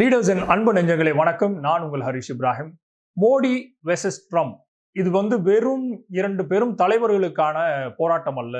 Leaders என் அன்பு நெஞ்சங்களே வணக்கம். நான் உங்கள் ஹரிஷ் இப்ராஹிம். மோடி வெர்சஸ் ட்ரம்ப் இது வந்து வெறும் இரண்டு பெரும் தலைவர்களுக்கான போராட்டம் அல்ல.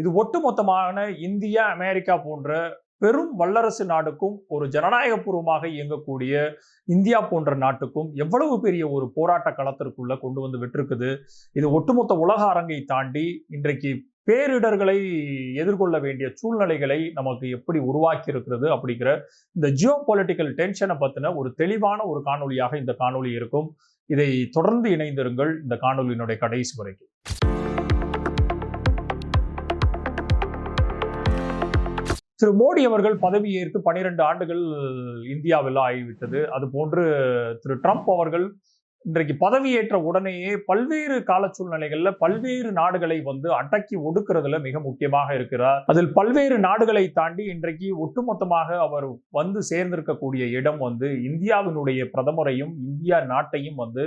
இது ஒட்டுமொத்தமான இந்தியா அமெரிக்கா போன்ற பெரும் வல்லரசு நாடுக்கும் ஒரு ஜனநாயகபூர்வமாக இயங்கக்கூடிய இந்தியா போன்ற நாட்டுக்கும் எவ்வளவு பெரிய ஒரு போராட்ட களத்திற்குள்ள கொண்டு வந்து விட்டிருக்குது. இது ஒட்டுமொத்த உலக அரங்கை தாண்டி இன்றைக்கு பேரிடர்களை எதிர்கொள்ள வேண்டிய சூழ்நிலைகளை நமக்கு எப்படி உருவாக்கி இருக்கிறது அப்படிங்கிற இந்த ஜியோ பொலிட்டிக்கல் டென்ஷனை பத்தின ஒரு தெளிவான ஒரு காணொலியாக இந்த காணொளி இருக்கும். இதை தொடர்ந்து இணைந்திருங்கள் இந்த காணொலியினுடைய கடைசி வரைக்கும். திரு மோடி அவர்கள் பதவியேற்று பனிரெண்டு ஆண்டுகள் இந்தியாவில் ஆகிவிட்டது. அது போன்று திரு ட்ரம்ப் அவர்கள் இன்றைக்கு பதவியேற்ற உடனேயே பல்வேறு கால சூழ்நிலைகள்ல பல்வேறு நாடுகளை வந்து அடக்கி ஒடுக்குறதுல மிக முக்கியமாக இருக்கிறார். அதில் பல்வேறு நாடுகளை தாண்டி இன்றைக்கு ஒட்டுமொத்தமாக அவர் வந்து சேர்ந்திருக்கக்கூடிய இடம் வந்து இந்தியாவினுடைய பிரதமரையும் இந்தியா நாட்டையும் வந்து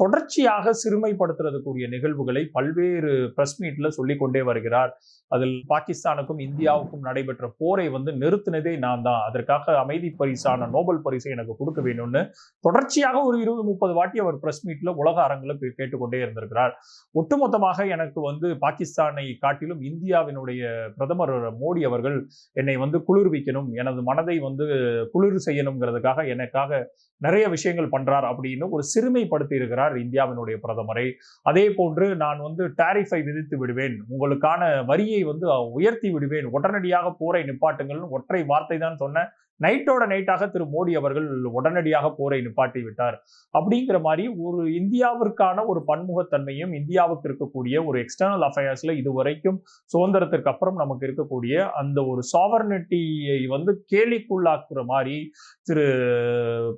தொடர்ச்சியாக சிறுமைப்படுத்துறதுக்குரிய நிகழ்வுகளை பல்வேறு பிரஸ் மீட்ல சொல்லிக் கொண்டே வருகிறார். அதில் பாகிஸ்தானுக்கும் இந்தியாவுக்கும் நடைபெற்ற போரை வந்து நிறுத்தினதே நான் தான். அதற்காக அமைதி பரிசான நோபல் பரிசை எனக்கு கொடுக்க வேணும்னு தொடர்ச்சியாக ஒரு இருபது முப்பது வாட்டி அவர் பிரஸ் மீட்ல உலக அரங்கில் கேட்டுக்கொண்டே இருந்திருக்கிறார். ஒட்டுமொத்தமாக எனக்கு வந்து பாகிஸ்தானை காட்டிலும் இந்தியாவினுடைய பிரதமர் மோடி அவர்கள் என்னை வந்து குளிர்விக்கணும் எனது மனதை வந்து குளிர் செய்யணுங்கிறதுக்காக எனக்காக நிறைய விஷயங்கள் பண்றார் அப்படின்னு ஒரு சிறுமைப்படுத்தி இருக்கிறார். இந்தியாவினுடைய பிரதமரை. அதே போன்று நான் வந்து டாரிஃபை விதித்து விடுவேன். உங்களுக்கான வரியை வந்து உயர்த்தி விடுவேன். உடனடியாக போரை நிப்பாட்டுங்கள். ஒற்றை வார்த்தை தான் சொன்ன நைட்டோட நைட்டாக திரு மோடி அவர்கள் உடனடியாக போரை நிப்பாட்டி விட்டார். அப்படிங்கிற மாதிரி ஒரு இந்தியாவிற்கான ஒரு பன்முகத்தன்மையும் இந்தியாவுக்கு இருக்கக்கூடிய ஒரு எக்ஸ்டர்னல் அஃபேர்ஸ்ல இதுவரைக்கும் சுதந்திரத்திற்கு அப்புறம் நமக்கு இருக்கக்கூடிய அந்த ஒரு சாவர்னிட்டியை வந்து கேலிக்குள்ளாக்குற மாதிரி திரு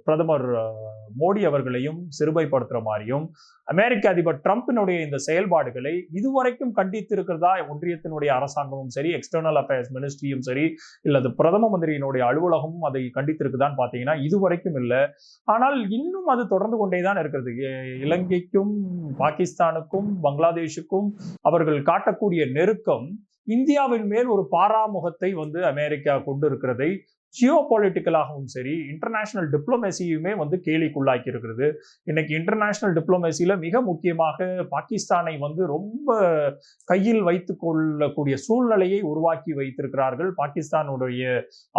பிரதமர் மோடி அவர்களையும் சிறுமைப்படுத்துற மாதிரியும் அமெரிக்க அதிபர் ட்ரம்பினுடைய இந்த செயல்பாடுகளை இதுவரைக்கும் கண்டித்து இருக்கிறதா ஒன்றியத்தினுடைய அரசாங்கமும் சரி எக்ஸ்டர்னல் அஃபேர்ஸ் மினிஸ்ட்ரியும் சரி இல்லது பிரதம மந்திரியினுடைய அலுவலகம் அரசாங்கமும் அதை கண்டித்திருக்குதான் பார்த்தீங்கன்னா இதுவரைக்கும் இல்லை. ஆனால் இன்னும் அது தொடர்ந்து கொண்டேதான் இருக்கிறது. இலங்கைக்கும் பாகிஸ்தானுக்கும் பங்களாதேஷுக்கும் அவர்கள் காட்டக்கூடிய நெருக்கம் இந்தியாவின் மேல் ஒரு பாராமுகத்தை வந்து அமெரிக்கா கொண்டு இருக்கிறதை ஜியோ பொலிட்டிக்கலாகவும் சரி இன்டர்நேஷனல் டிப்ளமேசியுமே வந்து கேலிக்குள்ளாக்கி இருக்கிறது இன்னைக்கு இன்டர்நேஷனல் டிப்ளமேசியில் மிக முக்கியமாக பாகிஸ்தானை வந்து ரொம்ப கையில் வைத்து கொள்ளக்கூடிய சூழ்நிலையை உருவாக்கி வைத்திருக்கிறார்கள் பாகிஸ்தானுடைய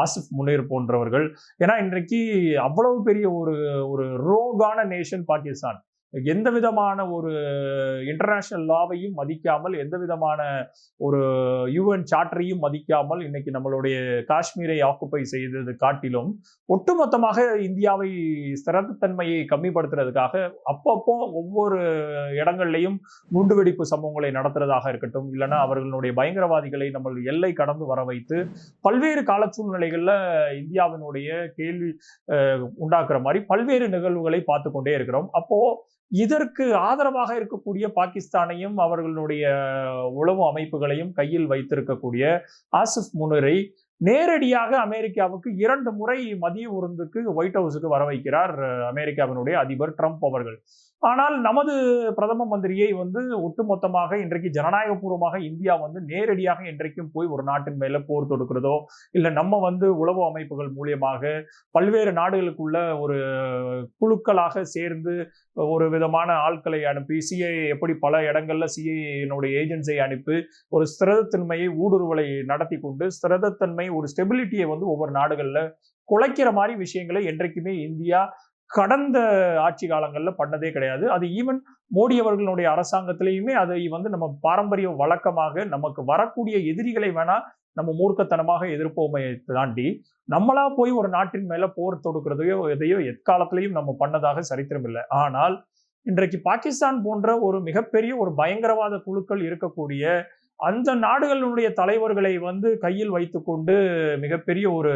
ஆசிப் முனீர் போன்றவர்கள். ஏன்னா இன்றைக்கு அவ்வளவு பெரிய ஒரு ஒரு ரோகான நேஷன் பாகிஸ்தான். எந்த விதமான ஒரு இன்டர்நேஷனல் லாவையும் மதிக்காமல் எந்த விதமான ஒரு யூஎன் சார்ட்டரையும் மதிக்காமல் இன்னைக்கு நம்மளுடைய காஷ்மீரை ஆக்குப்பை செய்தது காட்டிலும் ஒட்டுமொத்தமாக இந்தியாவை ஸ்திரத்தன்மையை கம்மிப்படுத்துறதுக்காக அப்பப்போ ஒவ்வொரு இடங்கள்லையும் குண்டுவெடிப்பு சம்பவங்களை நடத்துறதாக இருக்கட்டும் இல்லைன்னா அவர்களுடைய பயங்கரவாதிகளை நம்ம எல்லை கடந்து வர வைத்து பல்வேறு கால சூழ்நிலைகள்ல இந்தியாவினுடைய கேள்வி உண்டாக்குற மாதிரி பல்வேறு நிகழ்வுகளை பார்த்து கொண்டே இருக்கிறோம். அப்போ இதற்கு ஆதரவாக இருக்கக்கூடிய பாகிஸ்தானையும் அவர்களுடைய உளவு அமைப்புகளையும் கையில் வைத்திருக்கக்கூடிய ஆசிப் முனரை நேரடியாக அமெரிக்காவுக்கு இரண்டு முறை மதிய உருந்துக்கு ஒயிட் ஹவுஸுக்கு வர வைக்கிறார் அமெரிக்காவினுடைய அதிபர் ட்ரம்ப் அவர்கள். ஆனால் நமது பிரதம மந்திரியை வந்து ஒட்டுமொத்தமாக இன்றைக்கு ஜனநாயகபூர்வமாக இந்தியா வந்து நேரடியாக இன்றைக்கும் போய் ஒரு நாட்டின் மேல போர் தொடுக்கிறதோ இல்லை நம்ம வந்து உளவு அமைப்புகள் மூலியமாக பல்வேறு நாடுகளுக்குள்ள ஒரு குழுக்களாக சேர்ந்து ஒரு விதமான ஆட்களை அனுப்பி சிஐ எப்படி பல இடங்கள்ல சிஐனுடைய ஏஜென்சியை அனுப்பி ஒரு ஸ்திரதத்தன்மையை ஊடுருவலை நடத்தி கொண்டு ஸ்திரதத்தன்மை ஒரு ஸ்டெபிலிட்டியை வந்து ஒவ்வொரு நாடுகளில் குலைக்கிற மாதிரி விஷயங்களை என்றைக்குமே இந்தியா கடந்த ஆட்சி காலங்களில் பண்ணதே கிடையாது. அது ஈவன் மோடி அவர்களுடைய அரசாங்கத்திலையுமே அதை வந்து நம்ம பாரம்பரிய வழக்கமாக நமக்கு வரக்கூடிய எதிரிகளை வேணா நம்ம மூர்க்கத்தனமாக எதிர்ப்போமை தாண்டி நம்மளா போய் ஒரு நாட்டின் மேல போர் தொடுக்கிறதையோ எதையோ எக்காலத்திலையும் நம்ம பண்ணதாக சரித்திரம் இல்லை. ஆனால் இன்றைக்கு பாகிஸ்தான் போன்ற ஒரு மிகப்பெரிய ஒரு பயங்கரவாத குழுக்கள் இருக்கக்கூடிய அந்த நாடுகளினுடைய தலைவர்களை வந்து கையில் வைத்துக்கொண்டு மிகப்பெரிய ஒரு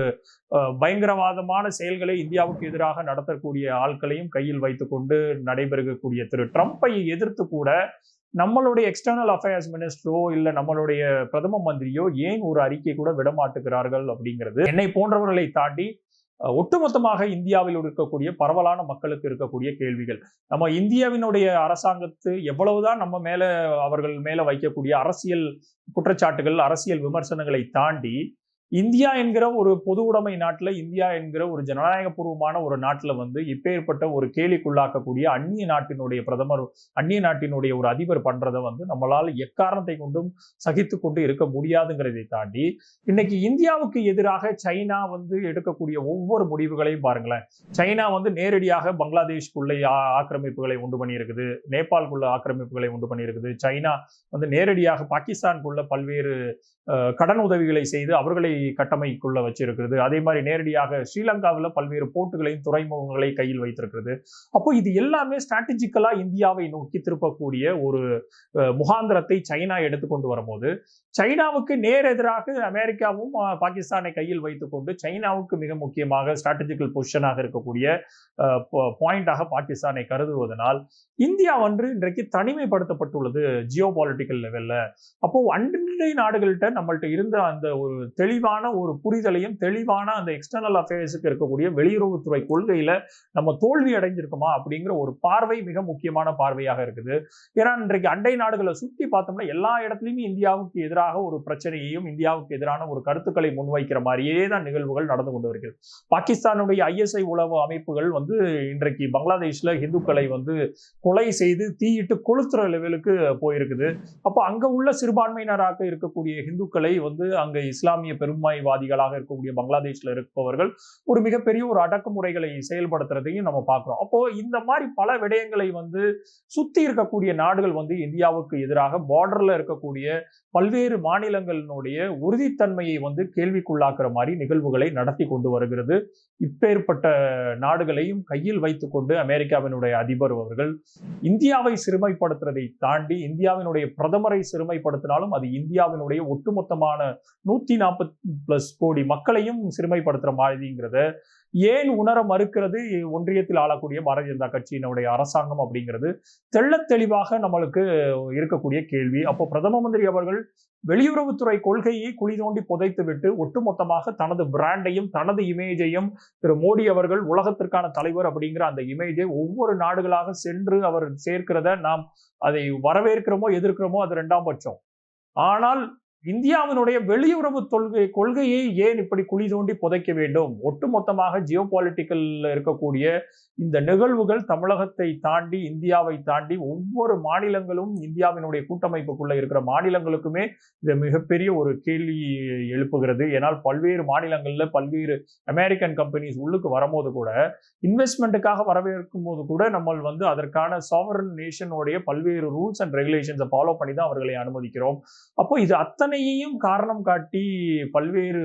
பயங்கரவாதமான செயல்களை இந்தியாவுக்கு எதிராக நடத்தக்கூடிய ஆட்களையும் கையில் வைத்துக்கொண்டு நடைபெறக்கூடிய திரு ட்ரம்ப்பை எதிர்த்து கூட நம்மளுடைய எக்ஸ்டர்னல் அஃபேர்ஸ் மினிஸ்டரோ இல்லை நம்மளுடைய பிரதம மந்திரியோ ஏன் ஒரு அறிக்கை கூட விடமாட்டுகிறார்கள் அப்படிங்கிறது என்னை போன்றவர்களை தாண்டி ஒட்டுமொத்தமாக இந்தியாவில் இருக்கக்கூடிய பரவலான மக்களுக்கு இருக்கக்கூடிய கேள்விகள். நம்ம இந்தியாவினுடைய அரசாங்கத்து எவ்வளவுதான் நம்ம மேல அவர்கள் மேல வைக்கக்கூடிய அரசியல் குற்றச்சாட்டுகள் அரசியல் விமர்சனங்களை தாண்டி இந்தியா என்கிற ஒரு பொது உடைமை நாட்டில் இந்தியா என்கிற ஒரு ஜனநாயகபூர்வமான ஒரு நாட்டில் வந்து இப்பேற்பட்ட ஒரு கேலிக்குள்ளாக்கக்கூடிய அந்நிய நாட்டினுடைய பிரதமர் அந்நிய நாட்டினுடைய ஒரு அதிபர் பண்றதை வந்து நம்மளால் எக்காரணத்தை கொண்டும் சகித்து கொண்டு இருக்க முடியாதுங்கிறதை தாண்டி இன்னைக்கு இந்தியாவுக்கு எதிராக சைனா வந்து எடுக்கக்கூடிய ஒவ்வொரு முடிவுகளையும் பாருங்களேன். சைனா வந்து நேரடியாக பங்களாதேஷ்குள்ளே ஆ- ஆக்கிரமிப்புகளை உண்டு பண்ணியிருக்குது. நேபாளுக்குள்ள ஆக்கிரமிப்புகளை உண்டு பண்ணியிருக்குது. சைனா வந்து நேரடியாக பாகிஸ்தானுக்குள்ள பல்வேறு கடன் உதவிகளை செய்து அவர்களை கட்டமைக்குள்ள வச்சிருக்கிறது. அதே மாதிரி நேரடியாக ஸ்ரீலங்காவில் பல்வேறு போட்டுகளையும் துறைமுகங்களை கையில் வைத்திருக்கிறது. அப்போ இது எல்லாமே ஸ்ட்ராட்டஜிக்கலா இந்தியாவை நோக்கி திருப்பக்கூடிய ஒரு முகாந்திரத்தை சைனா எடுத்துக்கொண்டு வரும்போது சைனாவுக்கு நேரெதிராக அமெரிக்காவும் பாகிஸ்தானை கையில் வைத்துக்கொண்டு சைனாவுக்கு மிக முக்கியமாக ஸ்ட்ராட்டஜிக்கல் பொசிஷனாக இருக்கக்கூடிய பாயிண்டாக பாகிஸ்தானை கருதுவதனால் இந்தியா வந்து இன்றைக்கு தனிமைப்படுத்தப்பட்டுள்ளது ஜியோ பாலிட்டிக்கல் லெவலில். அப்போ அண்டை நாடுகள்கிட்ட நம்மள்கிட்ட இருந்த அந்த ஒரு தெளிவான தெளிவான ஒரு புரிதலையும் தெளிவான அந்த எக்ஸ்டர்னல் அஃபேர்ஸுக்கு இருக்கக்கூடிய வெளியுறவுத்துறை கொள்கையில நம்ம தோல்வி அடைஞ்சிருக்கோமா அப்படிங்கிற ஒரு பார்வை மிக முக்கியமான பார்வையாக இருக்குது. ஏன்னா இன்றைக்கு அண்டை நாடுகளை சுற்றி பார்த்தோம்னா எல்லா இடத்துலையுமே இந்தியாவுக்கு எதிராக ஒரு பிரச்சனையையும் இந்தியாவுக்கு எதிரான ஒரு கருத்துக்களை முன்வைக்கிற மாதிரியே தான் நிகழ்வுகள் நடந்து கொண்டு வருகிறது. பாகிஸ்தானுடைய ஐஎஸ்ஐ உளவு அமைப்புகள் வந்து இன்றைக்கு பங்களாதேஷ்ல இந்துக்களை வந்து கொலை செய்து தீயிட்டு கொளுத்துற லெவலுக்கு போயிருக்குது. அப்போ அங்க உள்ள சிறுபான்மையினராக இருக்கக்கூடிய இந்துக்களை வந்து அங்க இஸ்லாமிய பெரும் பெரும்பாய்வாதிகளாக இருக்கக்கூடிய பங்களாதேஷ்ல இருப்பவர்கள் ஒரு மிகப்பெரிய ஒரு அடக்குமுறைகளை செயல்படுத்துறதையும் நம்ம பார்க்கிறோம். அப்போ இந்த மாதிரி பல விடயங்களை வந்து சுத்தி இருக்கக்கூடிய நாடுகள் வந்து இந்தியாவுக்கு எதிராக பார்டர்ல இருக்கக்கூடிய பல்வேறு மாநிலங்களினுடைய உறுதித்தன்மையை வந்து கேள்விக்குள்ளாக்குற மாதிரி நிகழ்வுகளை நடத்தி கொண்டு வருகிறது. இப்பேற்பட்ட நாடுகளையும் கையில் வைத்துக்கொண்டு அமெரிக்காவினுடைய அதிபர் அவர்கள் இந்தியாவை சிறுமைப்படுத்துறதை தாண்டி இந்தியாவினுடைய பிரதமரை சிறுமைப்படுத்தினாலும் அது இந்தியாவினுடைய ஒட்டுமொத்தமான நூத்தி நாற்பத்தி பிளஸ் கோடி மக்களையும் சிறுமைப்படுத்துற மாதிரிங்கிறத ஏன் உணர மறுக்கிறது? ஒன்றியத்தில் ஆளக்கூடிய பாரதிய ஜனதா கட்சியினுடைய அரசாங்கம் அப்படிங்கிறது தெள்ள தெளிவாக நம்மளுக்கு இருக்கக்கூடிய கேள்வி. அப்போ பிரதம மந்திரி அவர்கள் வெளியுறவுத்துறை கொள்கையை குழி தோண்டி புதைத்து விட்டு ஒட்டுமொத்தமாக தனது பிராண்டையும் தனது இமேஜையும் திரு மோடி அவர்கள் உலகத்திற்கான தலைவர் அப்படிங்கிற அந்த இமேஜை ஒவ்வொரு நாடுகளாக சென்று அவர் சேர்க்கிறத நாம் அதை வரவேற்கிறோமோ எதிர்க்கிறோமோ அது ரெண்டாம் பட்சம். ஆனால் இந்தியாவினுடைய வெளியுறவு கொள்கை கொள்கையை ஏன் இப்படி குழி தோண்டி புதைக்க வேண்டும்? ஒட்டுமொத்தமாக ஜியோ இருக்கக்கூடிய இந்த நிகழ்வுகள் தமிழகத்தை தாண்டி இந்தியாவை தாண்டி ஒவ்வொரு மாநிலங்களும் இந்தியாவினுடைய கூட்டமைப்புக்குள்ள இருக்கிற மாநிலங்களுக்குமே இது மிகப்பெரிய ஒரு கேள்வி எழுப்புகிறது. ஏன்னால் பல்வேறு மாநிலங்கள்ல பல்வேறு அமெரிக்கன் கம்பெனிஸ் உள்ளுக்கு வரும்போது கூட இன்வெஸ்ட்மெண்ட்டுக்காக வரவேற்கும் போது கூட நம்ம வந்து அதற்கான சாவரன் நேஷனுடைய பல்வேறு ரூல்ஸ் அண்ட் ரெகுலேஷன்ஸை ஃபாலோ பண்ணி தான் அவர்களை அனுமதிக்கிறோம். அப்போ இது அத்தனை அத்தனையையும் காரணம் காட்டி பல்வேறு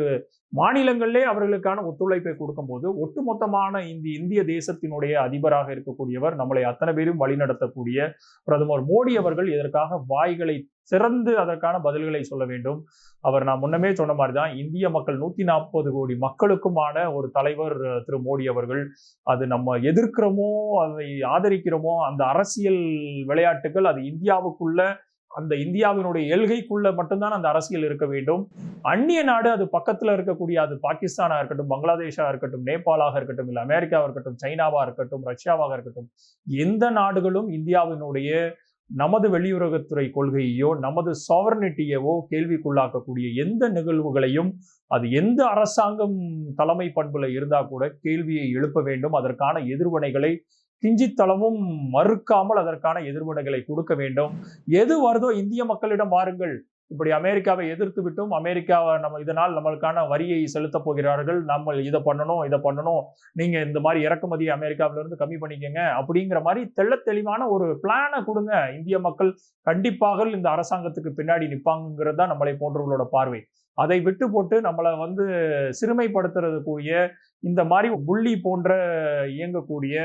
மாநிலங்களிலே அவர்களுக்கான ஒத்துழைப்பை கொடுக்கும்போது ஒட்டுமொத்தமான இந்த இந்திய தேசத்தினுடைய அதிபராக இருக்கக்கூடியவர் நம்மளை அத்தனை பேரும் வழிநடத்தக்கூடிய பிரதமர் மோடி அவர்கள் இதற்காக வாய்களை சிறந்து அதற்கான பதில்களை சொல்ல வேண்டும். அவர் நான் முன்னமே சொன்ன மாதிரி தான் இந்திய மக்கள் நூத்தி நாற்பது கோடி மக்களுக்குமான ஒரு தலைவர் திரு மோடி அவர்கள். அது நம்ம எதிர்க்கிறோமோ அதை ஆதரிக்கிறோமோ அந்த அரசியல் விளையாட்டுகள் அது இந்தியாவுக்குள்ள அந்த இந்தியாவினுடைய எல்கைக்குள்ள மட்டும்தான் அந்த அரசியல் இருக்க வேண்டும். அந்நிய நாடு அது பக்கத்துல இருக்கக்கூடிய அது பாகிஸ்தானா இருக்கட்டும் பங்களாதேஷா இருக்கட்டும் நேபாளாக இருக்கட்டும் இல்ல அமெரிக்காவா இருக்கட்டும் சைனாவா இருக்கட்டும் ரஷ்யாவாக இருக்கட்டும் எந்த நாடுகளும் இந்தியாவினுடைய நமது வெளியுறவுத்துறை கொள்கையோ நமது சாவர்னிட்டியவோ கேள்விக்குள்ளாக்கக்கூடிய எந்த நிகழ்வுகளையும் அது எந்த அரசாங்கம் தலைமை பண்புல இருந்தா கூட கேள்வியை எழுப்ப வேண்டும். அதற்கான எதிர்வினைகளை கிஞ்சித்தளவும் மறுக்காமல் அதற்கான எதிர்வினைகளை கொடுக்க வேண்டும். எது வருதோ இந்திய மக்களிடம் வாருங்கள். இப்படி அமெரிக்காவை எதிர்த்து விட்டும் அமெரிக்காவை நம்ம இதனால் நம்மளுக்கான வரியை செலுத்த போகிறார்கள். நம்ம இதை பண்ணணும் இதை பண்ணணும். நீங்க இந்த மாதிரி இறக்குமதி அமெரிக்காவிலிருந்து கம்மி பண்ணிக்கங்க. அப்படிங்கிற மாதிரி தெள்ள தெளிவான ஒரு பிளானை கொடுங்க. இந்திய மக்கள் கண்டிப்பாக இந்த அரசாங்கத்துக்கு பின்னாடி நிற்பாங்கிறது தான் நம்மளை போன்றவர்களோட பார்வை. அதை விட்டு போட்டு நம்மளை வந்து சிறுமைப்படுத்துறதுக்குரிய இந்த மாதிரி புள்ளி போன்ற இயங்கக்கூடிய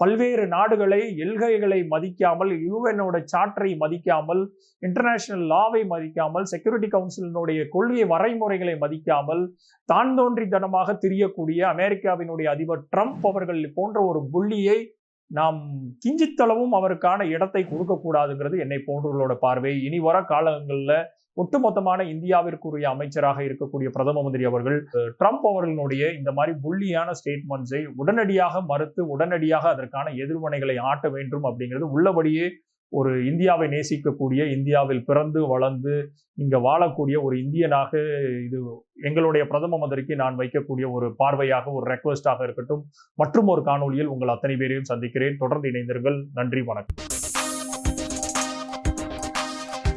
பல்வேறு நாடுகளை எல்கைகளை மதிக்காமல் யூஎனோட சார்ட்டரை மதிக்காமல் இன்டர்நேஷனல் லாவை மதிக்காமல் செக்யூரிட்டி கவுன்சிலினுடைய கொள்கை வரைமுறைகளை மதிக்காமல் தான் தோன்றித்தனமாக திரியக்கூடிய அமெரிக்காவினுடைய அதிபர் ட்ரம்ப் அவர்கள் போன்ற ஒரு புள்ளியை நாம் கிஞ்சித்தளவும் அவருக்கான இடத்தை கொடுக்கக்கூடாதுங்கிறது என்னை போன்றவர்களோட பார்வை. இனி வர காலங்களில் ஒட்டுமொத்தமான இந்தியாவிற்குரிய அமைச்சராக இருக்கக்கூடிய பிரதம மந்திரி அவர்கள் ட்ரம்ப் அவர்களுடைய இந்த மாதிரி புள்ளியான ஸ்டேட்மெண்ட்ஸை உடனடியாக மறுத்து உடனடியாக அதற்கான எதிர்வினைகளை ஆட்ட வேண்டும் அப்படிங்கிறது உள்ளபடியே ஒரு இந்தியாவை நேசிக்கக்கூடிய இந்தியாவில் பிறந்து வளர்ந்து இங்க வாழக்கூடிய ஒரு இந்தியனாக இது எங்களுடைய பிரதம மந்திரிக்கு நான் வைக்கக்கூடிய ஒரு பார்வையாக ஒரு ரெக்வஸ்டாக இருக்கட்டும். மற்றும் ஒரு காணொலியில் உங்கள் அத்தனை பேரையும் சந்திக்கிறேன். தொடர்ந்து இணைந்தீர்கள் நன்றி வணக்கம்.